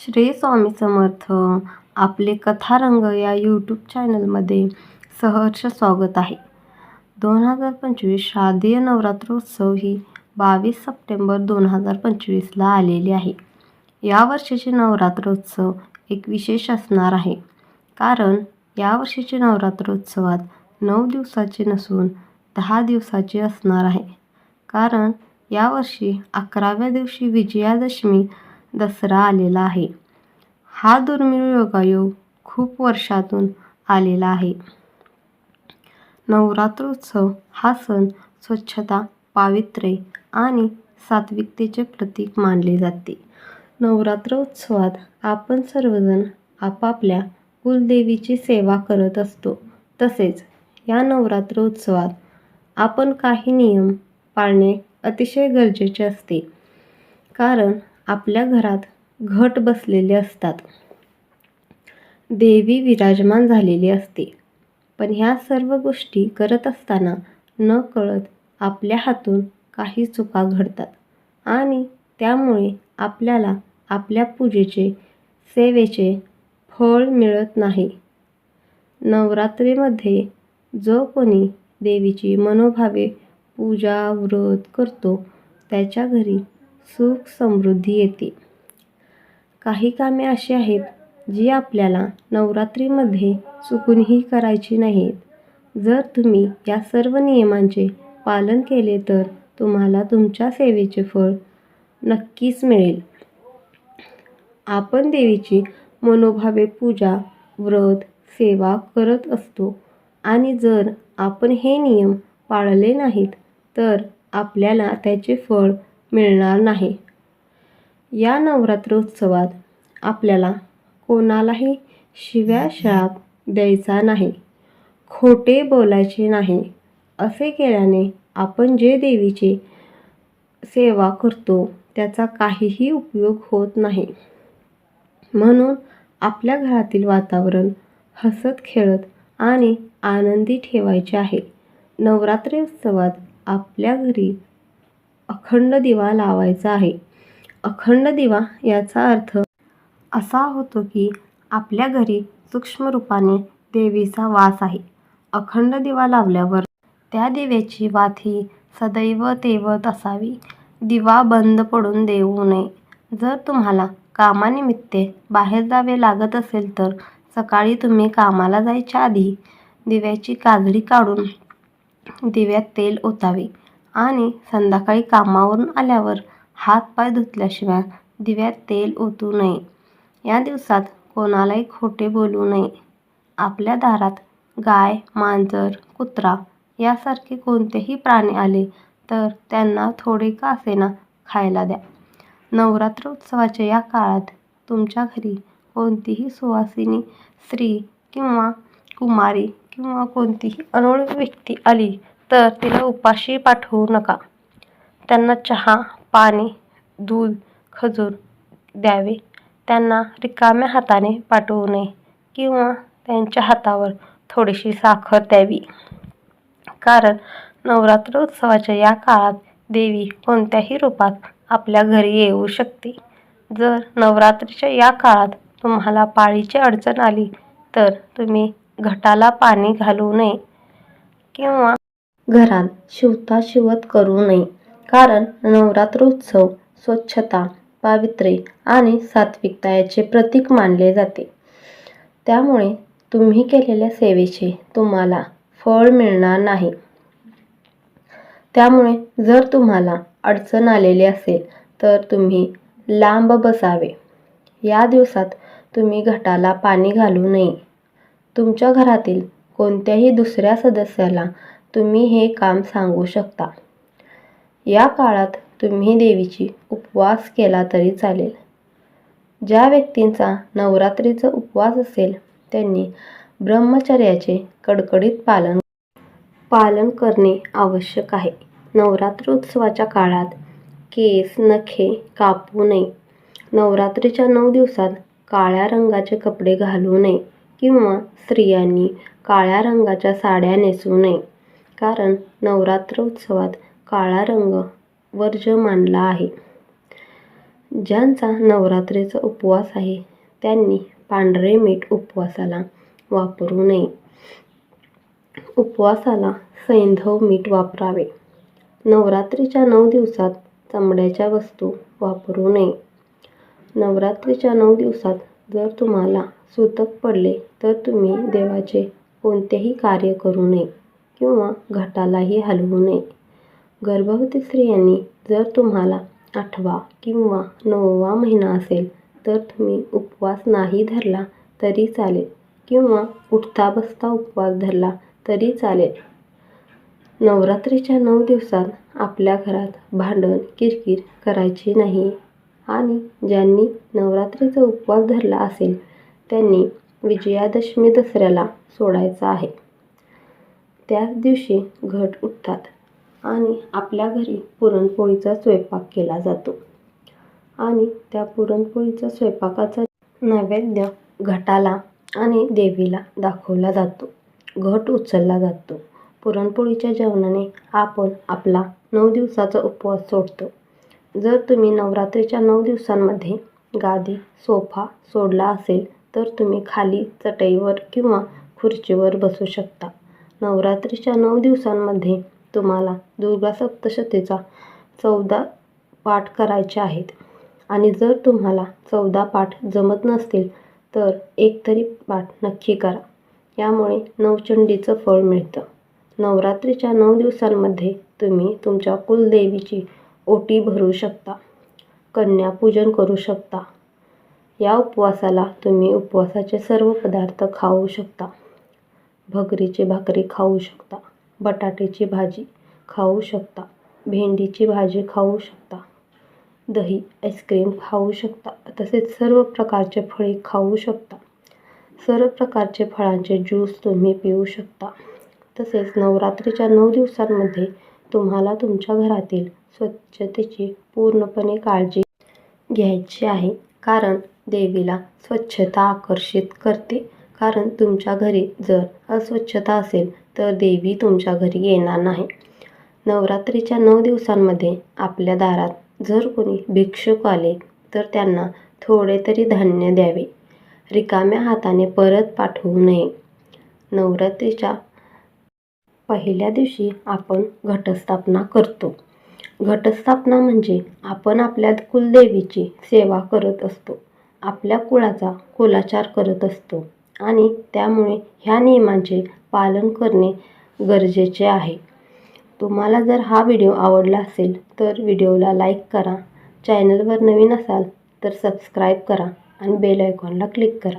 श्री स्वामी समर्थ. आपले कथारंग या यूट्यूब चॅनलमध्ये सहर्ष स्वागत आहे. दोन हजार पंचवीस शारदीय नवरात्रोत्सव ही बावीस सप्टेंबर दोन हजार पंचवीसला आलेली आहे. या वर्षीचे नवरात्रोत्सव एक विशेष असणार आहे. कारण या वर्षीचे नवरात्रोत्सवात नऊ दिवसाचे नसून दहा दिवसाचे असणार आहे. कारण यावर्षी अकराव्या दिवशी विजयादशमी दसरा आलेला आहे. हा दुर्मिळ योगायोग खूप वर्षातून आलेला आहे. नवरात्रोत्सव हा सण स्वच्छता पावित्र्य आणि सात्विकतेचे प्रतीक मानले जाते. नवरात्रोत्सवात आपण सर्वजण आपापल्या कुलदेवीची सेवा करत असतो. तसेच या नवरात्रोत्सवात आपण काही नियम पाळणे अतिशय गरजेचे असते. कारण आपल्या घरात घट बसलेले असतात. देवी विराजमान झालेली असते. पण ह्या सर्व गोष्टी करत असताना न कळत आपल्या हातून काही चुका घडतात आणि त्यामुळे आपल्याला आपल्या पूजेचे सेवेचे फळ मिळत नाही. नवरात्रीमध्ये जो कोणी देवीची मनोभावे पूजा व्रत करतो त्याच्या घरी सुख समृद्धी येते. काही कामे अशी आहेत जी आपल्याला नवरात्रीमध्ये चुकूनही करायची नाहीत. जर तुम्ही या सर्व नियमांचे पालन केले तर तुम्हाला तुमच्या सेवेचे फळ नक्कीच मिळेल. आपण देवीची मनोभावे पूजा व्रत सेवा करत असतो आणि जर आपण हे नियम पाळले नाहीत तर आपल्याला त्याचे फळ मिळणार नाही. या नवरात्र उत्सवात आपल्याला कोणालाही शिव्या शाप द्यायचा नाही खोटे बोलायचे नाही असे केल्याने आपण जे देवीचे सेवा करतो त्याचा काहीही उपयोग होत नाही. म्हणून आपल्या घरातील वातावरण हसत खेळत आणि आनंदी ठेवायचे आहे. नवरात्री उत्सवात आपल्या घरी अखंड दिवा लावायचा आहे. अखंड दिवा याचा अर्थ असा होतो की आपल्या घरी सूक्ष्म रूपाने देवीचा वास आहे. अखंड दिवा लावल्यावर त्या देव्याची वात ही सदैव तेवत असावी. दिवा बंद पडून देऊ नये. जर तुम्हाला कामानिमित्त बाहेर जावे लागत असेल तर सकाळी तुम्ही कामाला जायच्या आधी दिव्याची काजळी काढून दिव्यात तेल ओतावे. आणि संध्याकाळी कामावरून आल्यावर हातपाय धुतल्याशिवाय दिव्यात तेल ओतू नये. या दिवसात कोणालाही खोटे बोलू नये. आपल्या दारात गाय मांजर कुत्रा यासारखे कोणतेही प्राणी आले तर त्यांना थोडे का असेना खायला द्या. नवरात्र उत्सवाच्या या काळात तुमच्या घरी कोणतीही सुवासिनी स्त्री किंवा कुमारी किंवा कोणतीही अनोळखी व्यक्ती आली तर तिला उपाशी पाठवू नका. त्यांना चहा पाणी दूध खजूर द्यावे. त्यांना रिकाम्या हाताने पाठवू नये किंवा त्यांच्या हातावर थोडीशी साखर द्यावी. कारण नवरात्र उत्सवाच्या या काळात देवी कोणत्याही रूपात आपल्या घरी येऊ शकते. जर नवरात्रीच्या या काळात तुम्हाला पाळीची अडचण आली तर तुम्ही घटाला पाणी घालू नये किंवा घरात शिवता शिवत करू नये. कारण नवरात्रोत्सव स्वच्छता पावित्र्य आणि सात्विकता याचे प्रतीक मानले जाते. त्यामुळे तुम्ही केलेल्या सेवेचे तुम्हाला फळ मिळणार नाही. त्यामुळे जर तुम्हाला अडचण आलेली असेल तर तुम्ही लांब बसावे. या दिवसात तुम्ही घटाला पाणी घालू नये. तुमच्या घरातील कोणत्याही दुसऱ्या सदस्याला तुम्ही हे काम सांगू शकता. या काळात तुम्ही देवीची उपवास केला तरी चालेल. ज्या व्यक्तींचा नवरात्रीचा उपवास असेल त्यांनी ब्रह्मचर्याचे कडकडीत पालन पालन करणे आवश्यक आहे. नवरात्रोत्सवाच्या काळात केस नखे कापू नये. नवरात्रीच्या नऊ दिवसात काळ्या रंगाचे कपडे घालू नये किंवा स्त्रियांनी काळ्या रंगाच्या साड्या नेसू नये. कारण नवरात्र उत्सवात काळा रंग वर्ज्य मानला आहे. ज्यांचा नवरात्रीचा उपवास आहे त्यांनी पांढरे मीठ उपवासाला वापरू नये. उपवासाला सैंधव मीठ वापरावे. नवरात्रीच्या नऊ दिवसात चामड्याच्या वस्तू वापरू नये. नवरात्रीच्या नऊ दिवसात जर तुम्हाला सुतक पडले तर तुम्ही देवाचे कोणतेही कार्य करू नये. किंवा घटालाही हलवू नये. गर्भवती स्त्रियांनी जर तुम्हाला आठवा किंवा नववा महिना असेल तर तुम्ही उपवास नाही धरला तरी चालेल किंवा उठता बसता उपवास धरला तरी चालेल. नवरात्रीच्या नऊ दिवसात आपल्या घरात भांडण किरकिर करायची नाही. आणि ज्यांनी नवरात्रीचा उपवास धरला असेल त्यांनी विजयादशमी दसऱ्याला सोडायचा आहे. त्याच दिवशी घट उठतात आणि आपल्या घरी पुरणपोळीचा स्वयंपाक केला जातो. आणि त्या पुरणपोळीचा स्वयंपाकाचा नैवेद्य घटाला आणि देवीला दाखवला जातो. घट उचलला जातो. पुरणपोळीच्या जेवणाने आपण आपला नऊ दिवसाचा उपवास सोडतो. जर तुम्ही नवरात्रीच्या नऊ दिवसांमध्ये गादी सोफा सोडला असेल तर तुम्ही खाली चटईवर किंवा खुर्चीवर बसू शकता. नवरात्रीच्या नऊ दिवसांमध्ये तुम्हाला दुर्गा सप्तशतीचा चौदा पाठ करायचे आहेत. आणि जर तुम्हाला चौदा पाठ जमत नसतील तर एक तरी पाठ नक्की करा. यामुळे नवचंडीचं फळ मिळतं. नवरात्रीच्या नऊ दिवसांमध्ये तुम्ही तुमच्या कुलदेवीची ओटी भरू शकता कन्यापूजन करू शकता. या उपवासाला तुम्ही उपवासाचे सर्व पदार्थ खाऊ शकता. भगरीची भाकरी खाऊ शकता. बटाट्याची भाजी खाऊ शकता. भेंडीची भाजी खाऊ शकता. दही आईस्क्रीम खाऊ शकता. तसेच सर्व प्रकारचे फळे खाऊ शकता. सर्व प्रकारचे फळांचे ज्यूस तुम्ही पिऊ शकता. तसेच नवरात्रीच्या नऊ दिवसांमध्ये तुम्हाला तुमच्या घरातील स्वच्छतेची पूर्णपणे काळजी घ्यायची आहे. कारण देवीला स्वच्छता आकर्षित करते. कारण तुमच्या घरी जर अस्वच्छता असेल तर देवी तुमच्या घरी येणार नाही. नवरात्रीच्या नऊ दिवसांमध्ये आपल्या दारात जर कोणी भिक्षुक आले तर त्यांना थोडे तरी धान्य द्यावे. रिकाम्या हाताने परत पाठवू नये. नवरात्रीच्या पहिल्या दिवशी आपण घटस्थापना करतो. घटस्थापना म्हणजे आपण आपल्या कुलदेवीची सेवा करत असतो. आपल्या कुळाचा कुलाचार करत असतो. आणि त्यामुळे ह्या नियमांचे पालन करणे गरजेचे आहे. तुम्हाला जर हा व्हिडिओ आवडला असेल तर व्हिडिओला लाईक करा. चॅनलवर नवीन असाल तर सबस्क्राईब करा आणि बेल आयकॉनला क्लिक करा.